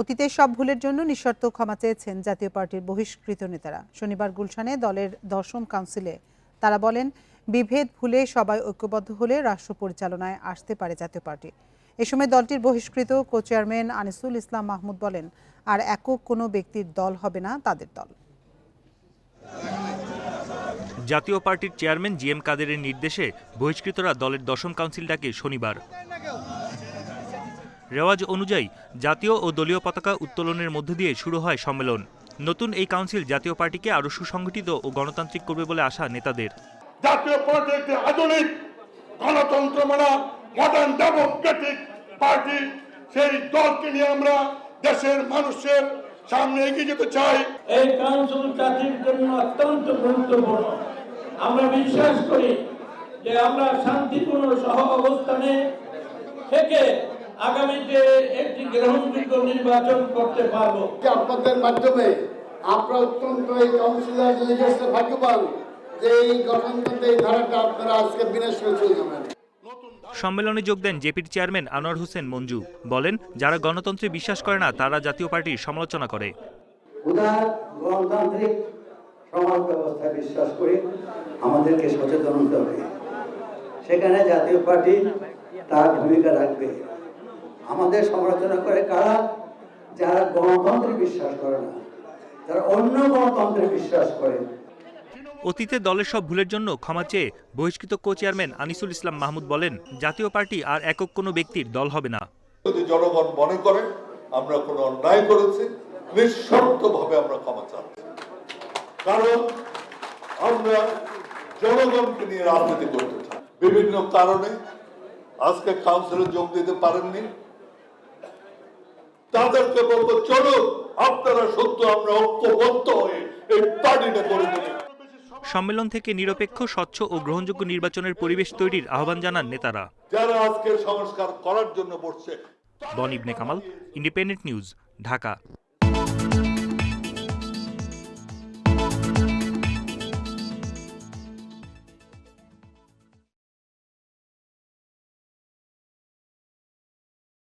অতীতের সব ভুলের জন্য নিঃশর্ত ক্ষমা চেয়েছেন জাতীয় পার্টির বহিষ্কৃত নেতারা। শনিবার গুলশানে দলের দশম কাউন্সিলে তারা বলেন, বিভেদ ভুলে সবাই ঐক্যবদ্ধ হলে রাষ্ট্র পরিচালনায় আসতে পারে জাতীয় পার্টি। এ সময় দলটির বহিষ্কৃত কো চেয়ারম্যান আনিসুল ইসলাম মাহমুদ বলেন, আর একক কোনো ব্যক্তির দল হবে না তাদের দল। জাতীয় পার্টির চেয়ারম্যান জি এম কাদেরের নির্দেশে বহিষ্কৃতরা দলের দশম কাউন্সিল ডাকে শনিবার। রেওয়াজ অনুযায়ী জাতীয় ও দলীয় পতাকা উত্তোলনের মধ্য দিয়ে শুরু হয় সম্মেলন। নতুন এই কাউন্সিল জাতীয় পার্টিকে আরও সুসংগঠিত ও গণতান্ত্রিক করবে বলে আশা নেতাদের। জাতীয় পার্টি একটি আধুনিক গণতন্ত্র মানা মডার্ন ডেমোক্রেটিক পার্টি সেই দলকে নিয়ে আমরা দেশের মানুষের সামনে এগিয়ে যেতে চাই। এই কাউন্সিল জাতির জন্য অত্যন্ত গুরুত্বপূর্ণ। আমরা বিশ্বাস করি যে আমরা শান্তিপূর্ণ সহ অবস্থানে থেকে আগামীতে একটি গ্রহণযোগ্য নির্বাচন করতে পারব। আপনাদের মাধ্যমে আপনারা অত্যন্ত এই কাউন্সিলর লিগেসে ভাগ্যবান যে এই গঠনতন্ত্র এই ধারাটা আপনারা আজকে বিনাশ করে চলে যাবেন। সম্মেলনে যোগ দেন জেপির চেয়ারম্যান আনোয়ার হোসেন মঞ্জু। বলেন যারা গণতন্ত্রে বিশ্বাস করে না তারা জাতীয় পার্টির সমালোচনা করে। উদার গণতান্ত্রিক সমাজ ব্যবস্থায় বিশ্বাস করি আমাদেরকে সচেতন হতে হবে। সেখানে জাতীয় পার্টি তার ভূমিকা রাখবে। আমাদের সমালোচনা করে কারা? যারা গণতন্ত্রে বিশ্বাস করে না যারা অন্য গণতন্ত্রে বিশ্বাস করে। অতীতে দলের সব ভুলের জন্য ক্ষমা চেয়ে বহিষ্কৃত কো চেয়ারম্যান আনিসুল ইসলাম মাহমুদ বলেন জাতীয় পার্টি আর একক কোনো ব্যক্তির দল হবে না। যদি জনগণ মনে করে আমরা কোনো অন্যায় করেছি নিঃশর্তভাবে আমরা ক্ষমা চাচ্ছি কারণ আমরা জনগণকে নিয়ে রাজনীতি করতে চাই। বিভিন্ন কারণে আজকে কাউন্সিলে যোগ দিতে পারেননি তাদেরকে বলব চলো আপনারা সত্য আমরা ঐক্যবদ্ধ হয়ে এই পার্টিটা করে দেবো সম্মেলন থেকে নিরপেক্ষ স্বচ্ছ ও গ্রহণযোগ্য নির্বাচনের পরিবেশ তৈরির আহ্বান জানান নেতারা। যারা আজকে সংস্কার করার জন্য বসছে বন ইবনে কামাল ইন্ডিপেন্ডেন্ট নিউজ ঢাকা।